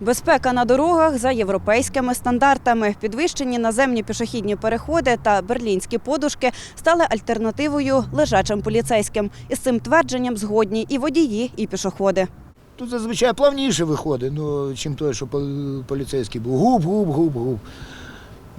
Безпека на дорогах за європейськими стандартами. Підвищені наземні пішохідні переходи та берлінські подушки стали альтернативою лежачим поліцейським. Із цим твердженням згодні і водії, і пішоходи. Тут зазвичай плавніше виходить, ну, чим той, що поліцейський був. Губ, губ, губ, губ.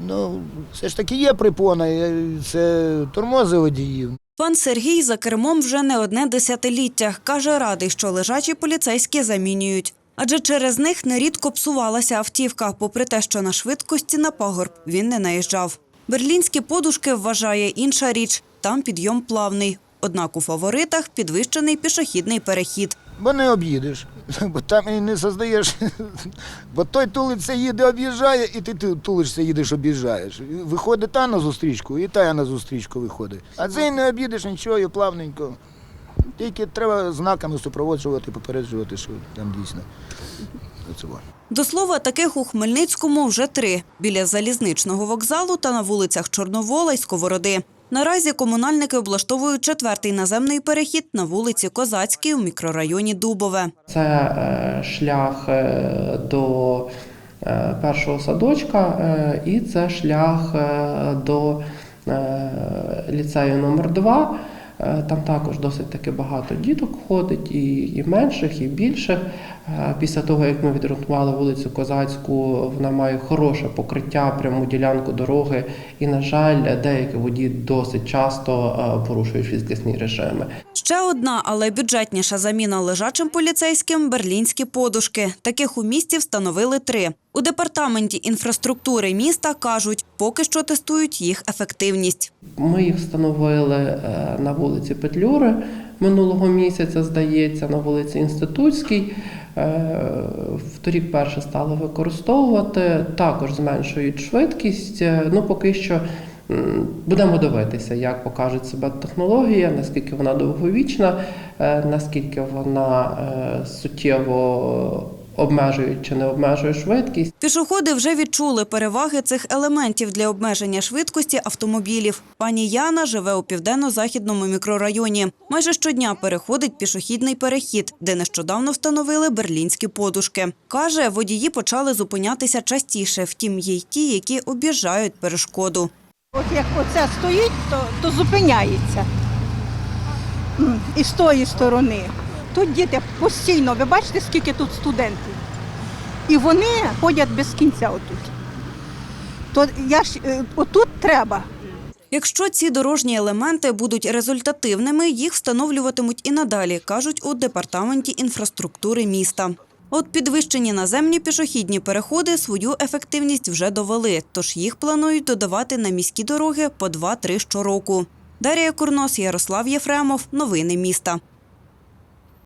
Ну, все ж таки є припона, це тормози водіїв. Пан Сергій за кермом вже не одне десятиліття. Каже, радий, що лежачі поліцейські замінюють. Адже через них нерідко псувалася автівка, попри те, що на швидкості на пагорб він не наїжджав. Берлінські подушки вважає інша річ. Там підйом плавний. Однак у фаворитах підвищений пішохідний перехід. Бо не об'їдеш, бо там і не создаєш. Бо той тулиться, їде, об'їжджає, і ти тулишся, їдеш, об'їжджаєш. Виходить та на зустрічку, і та на зустрічку виходить. А цей не об'їдеш нічого, і плавненько. Тільки треба знаками супроводжувати, попереджувати, що там дійсно. Оце. До слова, таких у Хмельницькому вже три – біля залізничного вокзалу та на вулицях Чорновола й Сковороди. Наразі комунальники облаштовують четвертий наземний перехід на вулиці Козацькій у мікрорайоні Дубове. Це е, шлях е, до е, першого садочка і це шлях до ліцею номер 2 Там також досить таки багато діток ходить, і, і менших, і більших. Е, Після того, як ми відремонтували вулицю Козацьку, вона має хороше покриття, пряму ділянку дороги. І, на жаль, деякі водії досить часто е, порушують швидкісні режими. Ще одна, але бюджетніша заміна лежачим поліцейським – берлінські подушки. Таких у місті встановили три. У департаменті інфраструктури міста кажуть, поки що тестують їх ефективність. Ми їх встановили е, на вулиці Петлюри минулого місяця, здається, на вулиці Інститутській. Е, Вторік перше стали використовувати, також зменшують швидкість. Е, Ну, поки що будемо дивитися, як покаже себе технологія, наскільки вона довговічна, е, наскільки вона суттєво обмежує чи не обмежує швидкість. Пішоходи вже відчули переваги цих елементів для обмеження швидкості автомобілів. Пані Яна живе у південно-західному мікрорайоні. Майже щодня переходить пішохідний перехід, де нещодавно встановили берлінські подушки. Каже, водії почали зупинятися частіше, втім є й ті, які об'їжджають перешкоду. От як оце стоїть, то, то зупиняється. І з тої сторони. Тут діти постійно, ви бачите, скільки тут студентів. І вони ходять без кінця отут. То я ж е, отут треба. Якщо ці дорожні елементи будуть результативними, їх встановлюватимуть і надалі, кажуть у департаменті інфраструктури міста. От підвищені наземні пішохідні переходи свою ефективність вже довели, тож їх планують додавати на міські дороги по 2-3 щороку. Дарія Курнос, Ярослав Єфремов. Новини міста.